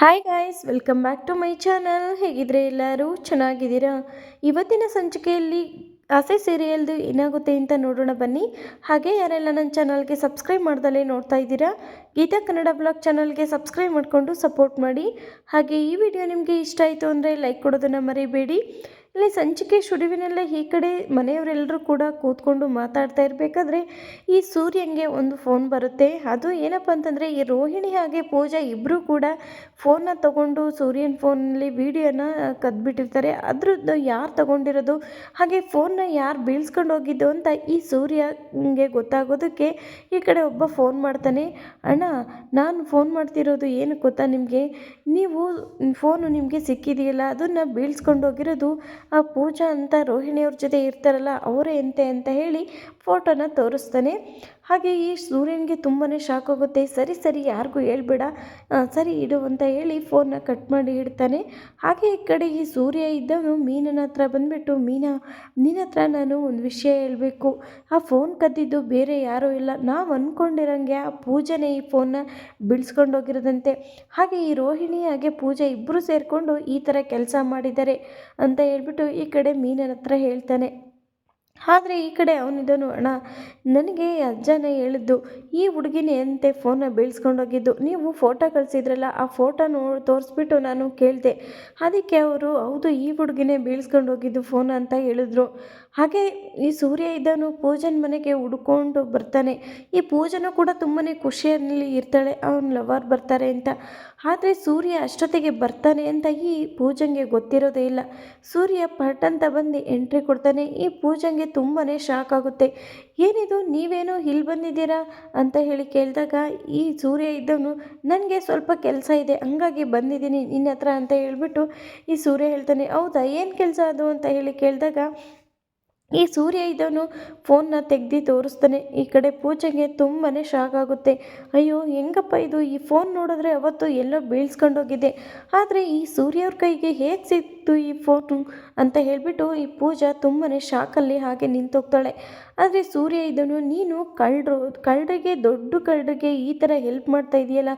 Hi guys welcome back to my channel ಹೇಗಿದ್ರೆ ಎಲ್ಲರೂ? ಚೆನ್ನಾಗಿದ್ದೀರಾ? ಇವತ್ತಿನ ಸಂಚಿಕೆಯಲ್ಲಿ ಆಸೆ ಸೀರಿಯಲ್ದು ಏನಾಗುತ್ತೆ ಅಂತ ನೋಡೋಣ ಬನ್ನಿ. ಹಾಗೆ ಯಾರೆಲ್ಲ ನನ್ನ ಚಾನಲ್ಗೆ ಸಬ್ಸ್ಕ್ರೈಬ್ ಮಾಡ್ದಲೇ ನೋಡ್ತಾ ಇದ್ದೀರಾ, ಗೀತಾ ಕನ್ನಡ ಬ್ಲಾಗ್ ಚಾನಲ್ಗೆ ಸಬ್ಸ್ಕ್ರೈಬ್ ಮಾಡಿಕೊಂಡು ಸಪೋರ್ಟ್ ಮಾಡಿ. ಹಾಗೆ ಈ ವಿಡಿಯೋ ನಿಮಗೆ ಇಷ್ಟ ಆಯಿತು ಅಂದರೆ ಲೈಕ್ ಕೊಡೋದನ್ನು ಮರಿಬೇಡಿ. ಇಲ್ಲಿ ಸಂಚಿಕೆ ಶುರುವಿನಲ್ಲೇ ಈ ಕಡೆ ಮನೆಯವರೆಲ್ಲರೂ ಕೂಡ ಕೂತ್ಕೊಂಡು ಮಾತಾಡ್ತಾ ಇರಬೇಕಾದ್ರೆ ಈ ಸೂರ್ಯಂಗೆ ಒಂದು ಫೋನ್ ಬರುತ್ತೆ. ಅದು ಏನಪ್ಪ ಅಂತಂದರೆ ಈ ರೋಹಿಣಿ ಹಾಗೆ ಪೂಜಾ ಇಬ್ಬರೂ ಕೂಡ ಫೋನ್ನ ತಗೊಂಡು ಸೂರ್ಯನ ಫೋನಲ್ಲಿ ವಿಡಿಯೋನ ಕದ್ಬಿಟ್ಟಿರ್ತಾರೆ. ಅದ್ರದ್ದು ಯಾರು ತಗೊಂಡಿರೋದು, ಹಾಗೆ ಫೋನ್ನ ಯಾರು ಬೀಳ್ಸ್ಕೊಂಡು ಹೋಗಿದ್ದು ಅಂತ ಈ ಸೂರ್ಯಂಗೆ ಗೊತ್ತಾಗೋದಕ್ಕೆ ಈ ಕಡೆ ಒಬ್ಬ ಫೋನ್ ಮಾಡ್ತಾನೆ. ಅಣ್ಣ, ನಾನು ಫೋನ್ ಮಾಡ್ತಿರೋದು ಏನು ಗೊತ್ತಾ ನಿಮಗೆ? ನೀವು ಫೋನು ನಿಮಗೆ ಸಿಕ್ಕಿದೆಯಲ್ಲ, ಅದನ್ನು ಬೀಳ್ಸ್ಕೊಂಡು ಹೋಗಿರೋದು ಆ ಪೂಜಾ ಅಂತ ರೋಹಿಣಿಯವ್ರ ಜೊತೆ ಇರ್ತಾರಲ್ಲ ಅವರೇ ಅಂತೆ ಅಂತ ಹೇಳಿ ಫೋಟೋನ ತೋರಿಸ್ತಾನೆ. ಹಾಗೆ ಈ ಸೂರ್ಯನಿಗೆ ತುಂಬಾ ಶಾಕ್ ಆಗುತ್ತೆ. ಸರಿ ಸರಿ, ಯಾರಿಗೂ ಹೇಳ್ಬೇಡ. ಸರಿ ಇಡು ಅಂತ ಹೇಳಿ ಫೋನ್ನ ಕಟ್ ಮಾಡಿ ಇಡ್ತಾನೆ. ಹಾಗೆ ಈ ಕಡೆ ಈ ಸೂರ್ಯ ಇದ್ದವನು ಮೀನನ ಹತ್ರ ಬಂದುಬಿಟ್ಟು, ಮೀನಾ, ನಿನ್ನ ಹತ್ರ ನಾನು ಒಂದು ವಿಷಯ ಹೇಳಬೇಕು. ಆ ಫೋನ್ ಕದ್ದಿದ್ದು ಬೇರೆ ಯಾರೂ ಇಲ್ಲ. ನಾವು ಅಂದ್ಕೊಂಡಿರಂಗೆ ಆ ಪೂಜೆನೇ ಈ ಫೋನ್ನ ಬಿಡಿಸ್ಕೊಂಡೋಗಿರೋದಂತೆ ಹಾಗೆ ಈ ರೋಹಿಣಿ ಹಾಗೆ ಪೂಜೆ ಇಬ್ಬರು ಸೇರಿಕೊಂಡು ಈ ಥರ ಕೆಲಸ ಮಾಡಿದ್ದಾರೆ ಅಂತ ಹೇಳ್ಬಿಟ್ಟು ಈ ಕಡೆ ಮೀನನ ಹತ್ರ ಹೇಳ್ತಾನೆ. ಆದರೆ ಈ ಕಡೆ ಅವನಿದನು ಅಣ್ಣ, ನನಗೆ ಅಜ್ಜನೇ ಹೇಳಿದ್ದು, ಈ ಹುಡುಗಿನೇ ಅಂತೆ ಫೋನ್ನ ಬೀಳ್ಸ್ಕೊಂಡೋಗಿದ್ದು. ನೀವು ಫೋಟೋ ಕಳಿಸಿದ್ರಲ್ಲ, ಆ ಫೋಟೋ ನೋ ತೋರಿಸ್ಬಿಟ್ಟು ನಾನು ಕೇಳಿದೆ. ಅದಕ್ಕೆ ಅವರು, ಹೌದು, ಈ ಹುಡುಗಿನೇ ಬೀಳ್ಸ್ಕೊಂಡೋಗಿದ್ದು ಫೋನ್ ಅಂತ ಹೇಳಿದ್ರು. ಹಾಗೆ ಈ ಸೂರ್ಯ ಇದ್ದನು ಪೂಜನ್ ಮನೆಗೆ ಹುಡ್ಕೊಂಡು ಬರ್ತಾನೆ. ಈ ಪೂಜನೂ ಕೂಡ ತುಂಬಾ ಖುಷಿಯಲ್ಲಿ ಇರ್ತಾಳೆ, ಅವನ ಲವರ್ ಬರ್ತಾರೆ ಅಂತ. ಆದರೆ ಸೂರ್ಯ ಅಷ್ಟೊತ್ತಿಗೆ ಬರ್ತಾನೆ ಅಂತ ಈ ಪೂಜಂಗೆ ಗೊತ್ತಿರೋದೇ ಇಲ್ಲ. ಸೂರ್ಯ ಪಟ್ ಅಂತ ಬಂದು ಎಂಟ್ರಿ ಕೊಡ್ತಾನೆ. ಈ ಪೂಜಂಗೆ ತುಂಬಾ ಶಾಕ್ ಆಗುತ್ತೆ. ಏನಿದು, ನೀವೇನು ಇಲ್ಲಿ ಬಂದಿದ್ದೀರಾ? ಅಂತ ಹೇಳಿ ಕೇಳಿದಾಗ, ಈ ಸೂರ್ಯ ಇದ್ದವನು, ನನಗೆ ಸ್ವಲ್ಪ ಕೆಲಸ ಇದೆ, ಹಂಗಾಗಿ ಬಂದಿದ್ದೀನಿ ನಿನ್ನ ಹತ್ರ ಅಂತ ಹೇಳಿಬಿಟ್ಟು ಈ ಸೂರ್ಯ ಹೇಳ್ತಾನೆ, ಹೌದಾ, ಏನು ಕೆಲಸ ಅದು? ಅಂತ ಹೇಳಿ ಕೇಳಿದಾಗ, ಈ ಸೂರ್ಯ ಇದ್ದವನು ಫೋನ್ನ ತೆಗ್ದು ತೋರಿಸ್ತಾನೆ. ಈ ಕಡೆ ಪೂಜೆಗೆ ತುಂಬಾ ಶಾಕ್ ಆಗುತ್ತೆ. ಅಯ್ಯೋ, ಹೆಂಗಪ್ಪ ಇದು? ಈ ಫೋನ್ ನೋಡಿದ್ರೆ ಅವತ್ತು ಎಲ್ಲೋ ಬೀಳ್ಸ್ಕೊಂಡೋಗಿದೆ. ಆದರೆ ಈ ಸೂರ್ಯವ್ರ ಕೈಗೆ ಹೇಗೆ ಸಿಕ್ತು ಈ ಫೋಟೋ ಅಂತ ಹೇಳಿಬಿಟ್ಟು ಈ ಪೂಜಾ ತುಂಬಾ ಶಾಕಲ್ಲಿ ಹಾಗೆ ನಿಂತೋಗ್ತಾಳೆ. ಆದರೆ ಸೂರ್ಯ ಇದನ್ನು, ನೀನು ಕಳ್ಳರು ಕಳ್ಳರಿಗೆ ದೊಡ್ಡ ಕಳ್ಳರಿಗೆ ಈ ಥರ ಹೆಲ್ಪ್ ಮಾಡ್ತಾ ಇದೆಯಲ್ಲ,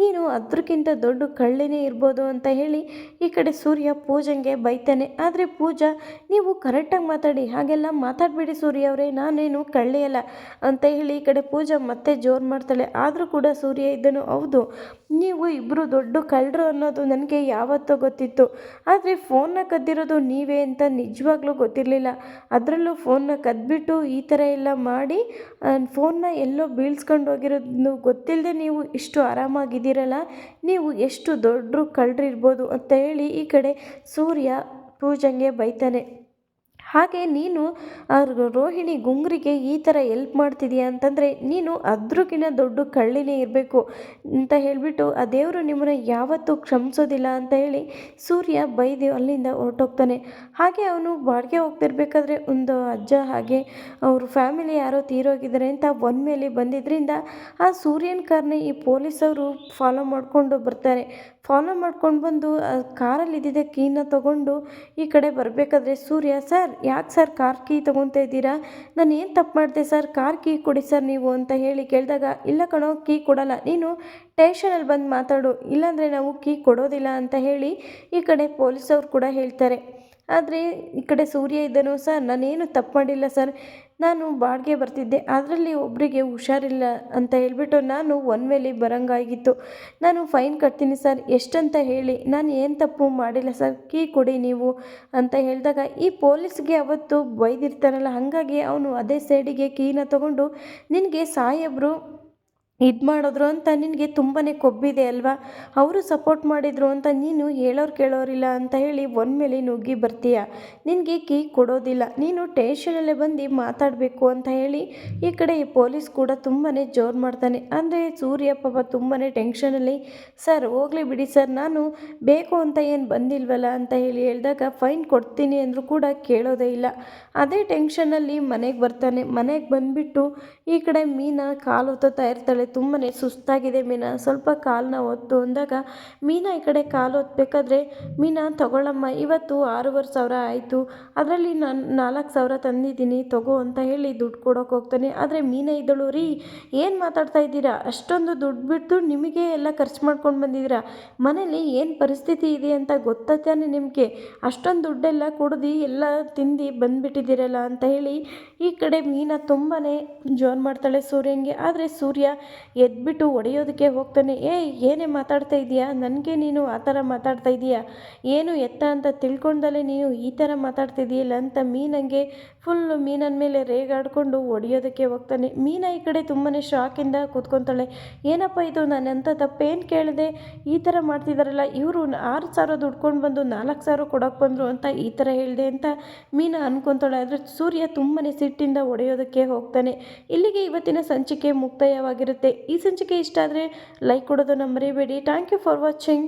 ನೀನು ಅದಕ್ಕಿಂತ ದೊಡ್ಡ ಕಳ್ಳನೇ ಇರ್ಬೋದು ಅಂತ ಹೇಳಿ ಈ ಕಡೆ ಸೂರ್ಯ ಪೂಜಂಗೆ ಬೈತಾನೆ. ಆದರೆ ಪೂಜಾ, ನೀವು ಕರೆಕ್ಟಾಗಿ ಮಾತಾಡಿ, ಹಾಗೆಲ್ಲ ಮಾತಾಡಬೇಡಿ ಸೂರ್ಯ ಅವರೇ, ನಾನೇನು ಕಳ್ಳೆಯಲ್ಲ ಅಂತ ಹೇಳಿ ಈ ಕಡೆ ಪೂಜಾ ಮತ್ತೆ ಜೋರು ಮಾಡ್ತಾಳೆ. ಆದರೂ ಕೂಡ ಸೂರ್ಯ ಇದನ್ನು, ಹೌದು, ನೀವು ಇಬ್ಬರು ದೊಡ್ಡ ಕಳ್ಳರು ಅನ್ನೋದು ನನಗೆ ಯಾವತ್ತೋ ಗೊತ್ತಿತ್ತು. ಆದರೆ ಫೋನ್ನ ಕದ್ದಿರೋದು ನೀವೇ ಅಂತ ನಿಜವಾಗ್ಲೂ ಗೊತ್ತಿರಲಿಲ್ಲ. ಅದರಲ್ಲೂ ಫೋನ್ನ ಕದ್ಬಿಟ್ಟು ಈ ಥರ ಎಲ್ಲ ಮಾಡಿ ಫೋನ್ನ ಎಲ್ಲೋ ಬೀಳ್ಸ್ಕೊಂಡು ಹೋಗಿರೋದು ಗೊತ್ತಿಲ್ಲದೆ ನೀವು ಇಷ್ಟು ಆರಾಮಾಗಿದ್ದೀರಲ್ಲ, ನೀವು ಎಷ್ಟು ದೊಡ್ಡ ಕಳ್ಳರಿರ್ಬೋದು ಅಂತ ಹೇಳಿ ಈ ಕಡೆ ಸೂರ್ಯ ಪೂಜಂಗೆ ಬೈತಾನೆ. ಹಾಗೆ ನೀನು ರೋಹಿಣಿ ಗುಂಗ್ರಿಗೆ ಈ ಥರ ಎಲ್ಪ್ ಮಾಡ್ತಿದೀಯ ಅಂತಂದರೆ, ನೀನು ಅದ್ರಕ್ಕಿಂತ ದೊಡ್ಡ ಕಳ್ಳಿನೇ ಇರಬೇಕು ಅಂತ ಹೇಳಿಬಿಟ್ಟು ಆ ದೇವರು ನಿಮ್ಮನ್ನು ಯಾವತ್ತೂ ಕ್ಷಮಿಸೋದಿಲ್ಲ ಅಂತ ಹೇಳಿ ಸೂರ್ಯ ಬೈದು ಅಲ್ಲಿಂದ ಹೊರಟೋಗ್ತಾನೆ. ಹಾಗೆ ಅವನು ಬಾಡಿಗೆ ಹೋಗ್ತಿರ್ಬೇಕಾದ್ರೆ ಒಂದು ಅಜ್ಜ ಹಾಗೆ ಅವ್ರ ಫ್ಯಾಮಿಲಿ ಯಾರೋ ತೀರೋಗಿದ್ದಾರೆ ಅಂತ ಒನ್ ಮೇಲೆ ಬಂದಿದ್ದರಿಂದ ಆ ಸೂರ್ಯನ ಕಾರನ್ನೇ ಈ ಪೊಲೀಸವರು ಫಾಲೋ ಮಾಡಿಕೊಂಡು ಬರ್ತಾರೆ. ಫಾಲೋ ಮಾಡ್ಕೊಂಡು ಬಂದು ಕಾರಲ್ಲಿ ಇದ್ದಿದ್ದ ಕೀನ ತಗೊಂಡು ಈ ಕಡೆ ಬರಬೇಕಾದ್ರೆ ಸೂರ್ಯ, ಸರ್ ಯಾಕೆ ಸರ್ ಕಾರ್ ಕೀ ತೊಗೊತಾ ಇದ್ದೀರಾ? ನಾನು ಏನು ತಪ್ಪು ಮಾಡಿದೆ ಸರ್? ಕಾರ್ ಕೀ ಕೊಡಿ ಸರ್ ನೀವು ಅಂತ ಹೇಳಿ ಕೇಳಿದಾಗ, ಇಲ್ಲ ಕಣೋ, ಕೀ ಕೊಡಲ್ಲ. ನೀನು ಟೇಷನಲ್ಲಿ ಬಂದು ಮಾತಾಡು, ಇಲ್ಲಾಂದರೆ ನಾವು ಕೀ ಕೊಡೋದಿಲ್ಲ ಅಂತ ಹೇಳಿ ಈ ಕಡೆ ಪೊಲೀಸವ್ರು ಕೂಡ ಹೇಳ್ತಾರೆ. ಆದರೆ ಈ ಕಡೆ ಸೂರ್ಯ ಇದ್ದನು ಸರ್, ನಾನೇನು ತಪ್ಪು ಮಾಡಿಲ್ಲ ಸರ್. ನಾನು ಬಾಡಿಗೆ ಬರ್ತಿದ್ದೆ ಅದರಲ್ಲಿ ಒಬ್ಬರಿಗೆ ಹುಷಾರಿಲ್ಲ ಅಂತ ಹೇಳಿಬಿಟ್ಟು ನಾನು ಒನ್ ವೇಲಿ ಬರೋಂಗಾಗಿತ್ತು. ನಾನು ಫೈನ್ ಕಟ್ತೀನಿ ಸರ್, ಎಷ್ಟಂತ ಹೇಳಿ. ನಾನು ಏನು ತಪ್ಪು ಮಾಡಿಲ್ಲ ಸರ್, ಕೀ ಕೊಡಿ ನೀವು ಅಂತ ಹೇಳಿದಾಗ ಈ ಪೊಲೀಸ್ಗೆ ಅವತ್ತು ಬೈದಿರ್ತಾರಲ್ಲ, ಹಾಗಾಗಿ ಅವನು ಅದೇ ಸೈಡಿಗೆ ಕೀನ ತಗೊಂಡು ನಿನಗೆ ಸಾಹೇಬರು ಇದು ಮಾಡಿದ್ರು ಅಂತ ನಿನಗೆ ತುಂಬಾ ಕೊಬ್ಬಿದೆ ಅಲ್ವಾ? ಅವರು ಸಪೋರ್ಟ್ ಮಾಡಿದರು ಅಂತ ನೀನು ಹೇಳೋರು ಕೇಳೋರಿಲ್ಲ ಅಂತ ಹೇಳಿ ಒನ್ಮೇಲೆ ನುಗ್ಗಿ ಬರ್ತೀಯ? ನಿನಗೆ ಕೀ ಕೊಡೋದಿಲ್ಲ. ನೀನು ಟೇಷನಲ್ಲೇ ಬಂದು ಮಾತಾಡಬೇಕು ಅಂತ ಹೇಳಿ ಈ ಕಡೆ ಈ ಪೊಲೀಸ್ ಕೂಡ ತುಂಬಾ ಜೋರು ಮಾಡ್ತಾನೆ. ಅಂದರೆ ಸೂರ್ಯ ಪಾಪ ತುಂಬಾ ಟೆನ್ಷನಲ್ಲಿ ಸರ್, ಹೋಗಲಿ ಬಿಡಿ ಸರ್, ನಾನು ಬೇಕು ಅಂತ ಏನು ಬಂದಿಲ್ವಲ್ಲ? ಅಂತ ಹೇಳಿ ಹೇಳಿದಾಗ, ಫೈನ್ ಕೊಡ್ತೀನಿ ಅಂದರೂ ಕೂಡ ಕೇಳೋದೇ ಇಲ್ಲ. ಅದೇ ಟೆನ್ಷನಲ್ಲಿ ಮನೆಗೆ ಬರ್ತಾನೆ. ಮನೆಗೆ ಬಂದುಬಿಟ್ಟು ಈ ಕಡೆ ಮೀನ ಕಾಲು ಹೊತ್ತೋತಾ ಇರ್ತಾಳೆ. ತುಂಬಾ ಸುಸ್ತಾಗಿದೆ ಮೀನಾ. ಸ್ವಲ್ಪ ಕಾಲನ್ನ ಒತ್ತು ಅಂದಾಗ ಮೀನಾ ಈ ಕಡೆ ಕಾಲು ಒತ್ತಬೇಕಾದ್ರೆ ಮೀನಾ ತಗೊಳ್ಳಮ್ಮ ಇವತ್ತು ಆರೂವರೆ ಸಾವಿರ ಆಯಿತು. ಅದರಲ್ಲಿ ನಾನು ನಾಲ್ಕು ಸಾವಿರ ತಂದಿದ್ದೀನಿ, ತಗೋ ಅಂತ ಹೇಳಿ ದುಡ್ಡು ಕೊಡೋಕೆ ಹೋಗ್ತಾನೆ. ಆದರೆ ಮೀನಾ ಇದ್ದಳು ರೀ, ಏನು ಮಾತಾಡ್ತಾ ಇದ್ದೀರಾ? ಅಷ್ಟೊಂದು ದುಡ್ಡು ಬಿಟ್ಟು ನಿಮಗೆ ಎಲ್ಲ ಖರ್ಚು ಮಾಡ್ಕೊಂಡು ಬಂದಿದ್ದೀರಾ? ಮನೇಲಿ ಏನು ಪರಿಸ್ಥಿತಿ ಇದೆ ಅಂತ ಗೊತ್ತತ್ತಾನೆ ನಿಮಗೆ? ಅಷ್ಟೊಂದು ದುಡ್ಡೆಲ್ಲ ಕುಡ್ದು ಎಲ್ಲ ತಿಂದು ಬಂದುಬಿಟ್ಟಿದ್ದೀರಲ್ಲ? ಅಂತ ಹೇಳಿ ಈ ಕಡೆ ಮೀನಾ ತುಂಬಾ ಜೋರು ಮಾಡ್ತಾಳೆ ಸೂರ್ಯಂಗೆ. ಆದರೆ ಸೂರ್ಯ ಎದ್ಬಿಟ್ಟು ಒಡೆಯೋದಕ್ಕೆ ಹೋಗ್ತಾನೆ, ಏ, ಏನೇ ಮಾತಾಡ್ತಾ ಇದೀಯಾ ನನಗೆ ನೀನು ಆ ಥರ ಮಾತಾಡ್ತಾ ಇದೀಯಾ ಏನು ಎತ್ತ ಅಂತ ತಿಳ್ಕೊಂಡಲೇ ನೀನು ಈ ಥರ ಮಾತಾಡ್ತಿದ್ದೀಯಲ್ಲ ಅಂತ ಮೀನಂಗೆ ಫುಲ್ಲು ಮೀನನ ಮೇಲೆ ರೇಗಾಡಿಕೊಂಡು ಒಡೆಯೋದಕ್ಕೆ ಹೋಗ್ತಾನೆ. ಮೀನ ಈ ಕಡೆ ತುಂಬಾ ಶಾಕಿಂದ ಕೂತ್ಕೊತಾಳೆ. ಏನಪ್ಪ ಇದು? ನಾನು ಎಂಥ ತಪ್ಪೇನು ಕೇಳಿದೆ? ಈ ಥರ ಮಾಡ್ತಿದ್ದಾರಲ್ಲ ಇವರು ಆರು ಸಾವಿರ ದುಡ್ಕೊಂಡು ಬಂದು ನಾಲ್ಕು ಸಾವಿರ ಕೊಡೋಕೆ ಬಂದರು ಅಂತ ಈ ಥರ ಹೇಳಿದೆ ಅಂತ ಮೀನ ಅನ್ಕೊತಾಳೆ. ಆದರೆ ಸೂರ್ಯ ತುಂಬಾ ಸಿಟ್ಟಿಂದ ಒಡೆಯೋದಕ್ಕೆ ಹೋಗ್ತಾನೆ. ಇಲ್ಲಿಗೆ ಇವತ್ತಿನ ಸಂಚಿಕೆ ಮುಕ್ತಾಯವಾಗಿರುತ್ತೆ. ಈ ಸಂಚಿಕೆ ಇಷ್ಟ ಆದರೆ ಲೈಕ್ ಕೊಡೋದನ್ನು ಮರೆಯಬೇಡಿ ಥ್ಯಾಂಕ್ ಯು ಫಾರ್ ವಾಚಿಂಗ್